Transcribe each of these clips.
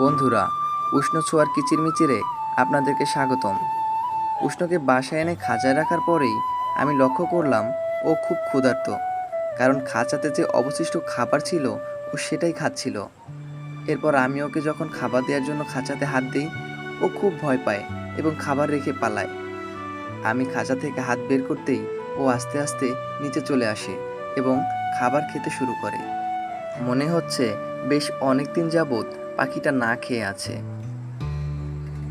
বন্ধুরা, উষ্ণ ছোঁয়ার কিচিরমিচিরে আপনাদেরকে স্বাগতম। উষ্ণকে বাসায় এনে খাঁচায় রাখার পরেই আমি লক্ষ্য করলাম, ও খুব ক্ষুধার্ত, কারণ খাঁচাতে যে অবশিষ্ট খাবার ছিল, ও সেটাই খাচ্ছিল। এরপর আমি ওকে যখন খাবার দেওয়ার জন্য খাঁচাতে হাত দিই, ও খুব ভয় পায় এবং খাবার রেখে পালায়। আমি খাঁচা থেকে হাত বের করতেই ও আস্তে আস্তে নিচে চলে আসে এবং খাবার খেতে শুরু করে। মনে হচ্ছে বেশ অনেক দিন যাবৎ পাখিটা না খেয়ে আছে।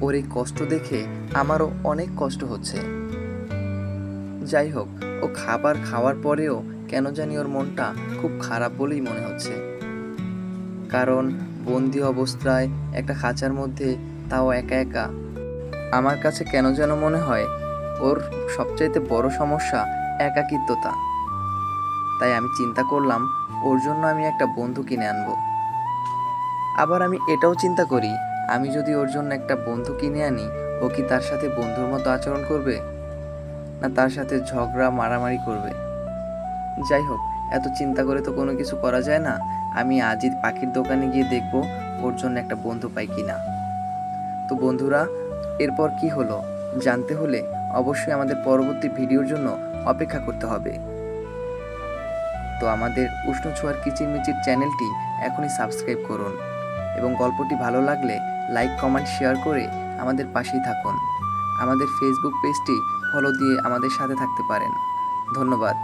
ওর এই কষ্ট দেখে আমারও অনেক কষ্ট হচ্ছে। যাই হোক, ও খাবার খাওয়ার পরেও কেন জানি ওর মনটা খুব খারাপ বলেই মনে হচ্ছে। কারণ বন্দি অবস্থায় একটা খাঁচার মধ্যে তাও একা একা। আমার কাছে কেন যেন মনে হয় ওর সবচাইতে বড় সমস্যা একাকিত্বতা। তাই আমি চিন্তা করলাম, ওর জন্য আমি একটা বন্ধু কিনে আনব। আবার আমি এটাও চিন্তা করি, আমি যদি ওর জন্য একটা বন্ধু কিনে আনি, ও কি তার সাথে বন্ধুর মতো আচরণ করবে? না তার সাথে ঝগড়া, মারামারি করবে? যাই হোক, এত চিন্তা করে তো কোনো কিছু করা যায় না। আমি আজই পাখির দোকানে গিয়ে দেখব ওর জন্য একটা বন্ধু পাই কিনা। তো বন্ধুরা, এরপর কি হলো? জানতে হলে অবশ্যই আমাদের পরবর্তী ভিডিওর জন্য অপেক্ষা করতে হবে। তো আমাদের উষ্ণ ছোঁয়ার কিচিরমিচির চ্যানেলটি এখনই সাবস্ক্রাইব করুন এবং গল্পটি ভালো লাগলে লাইক, কমেন্ট, শেয়ার করে আমাদের পাশেই থাকুন। আমাদের ফেসবুক পেজটি ফলো দিয়ে আমাদের সাথে থাকতে পারেন। ধন্যবাদ।